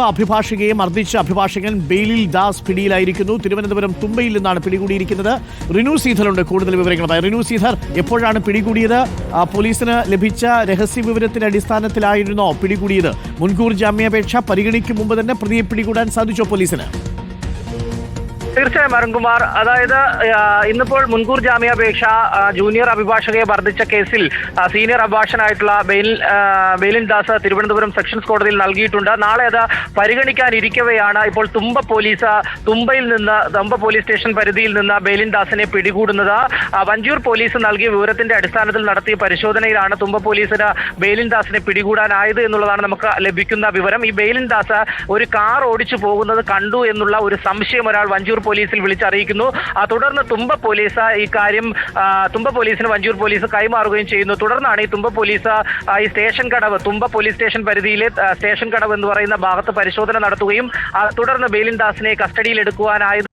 അഭിഭാഷകയെ മർദ്ദിച്ച അഭിഭാഷകൻ ബെയിലിൽ ദാസ് പിടിയിലായിരിക്കുന്നു. തിരുവനന്തപുരം തുമ്പയിൽ നിന്നാണ് പിടികൂടിയിരിക്കുന്നത്. റിനു സീധറുണ്ട് കൂടുതൽ വിവരങ്ങളുമായി. റിനു സീധർ എപ്പോഴാണ് പിടികൂടിയത്? പോലീസിന് ലഭിച്ച രഹസ്യ വിവരത്തിന്റെ അടിസ്ഥാനത്തിലായിരുന്നോ പിടികൂടിയത്? മുൻകൂർ ജാമ്യാപേക്ഷ പരിഗണിക്കും മുമ്പ് തന്നെ പ്രതിയെ പിടികൂടാൻ സാധിച്ചോ പോലീസിന്? തീർച്ചയായും അരുൺകുമാർ അതായത് ഇന്നിപ്പോൾ മുൻകൂർ ജാമ്യാപേക്ഷ ജൂനിയർ അഭിഭാഷകയെ വർദ്ധിച്ച കേസിൽ സീനിയർ അഭിഭാഷകനായിട്ടുള്ള ബെയിൽ ബെയിലിൻ ദാസ് തിരുവനന്തപുരം സെക്ഷൻസ് കോടതിയിൽ നൽകിയിട്ടുണ്ട്. നാളെ അത് പരിഗണിക്കാനിരിക്കവെയാണ്. ഇപ്പോൾ തുമ്പ പോലീസ് തുമ്പയിൽ നിന്ന് തുമ്പ പോലീസ് സ്റ്റേഷൻ പരിധിയിൽ നിന്ന് ബെയിലിൻ ദാസിനെ പിടികൂടുന്നത്. വഞ്ചൂർ പോലീസ് നൽകിയ വിവരത്തിന്റെ അടിസ്ഥാനത്തിൽ നടത്തിയ പരിശോധനയിലാണ് തുമ്പ പോലീസിന് ബെയിലിൻ ദാസിനെ പിടികൂടാനായത് എന്നുള്ളതാണ് നമുക്ക് ലഭിക്കുന്ന വിവരം. ഈ ബെയിലിൻ ദാസ് ഒരു കാർ ഓടിച്ചു പോകുന്നത് കണ്ടു എന്നുള്ള ഒരു സംശയം ഒരാൾ വഞ്ചൂർ പോലീസിൽ വിളിച്ചറിയിക്കുന്നു. തുടർന്ന് തുമ്പ പോലീസ് ഈ കാര്യം തുമ്പ പോലീസിന് വഞ്ചൂർ പോലീസ് കൈമാറുകയും ചെയ്യുന്നു. തുടർന്നാണ് ഈ തുമ്പ പോലീസ് ഈ station Kadavu Thumba police station പരിധിയിലെ സ്റ്റേഷൻ കടവ് എന്ന് പറയുന്ന ഭാഗത്ത് പരിശോധന നടത്തുകയും തുടർന്ന് ബേലിൻദാസിനെ ദാസിനെ കസ്റ്റഡിയിൽ എടുക്കുവാനായത്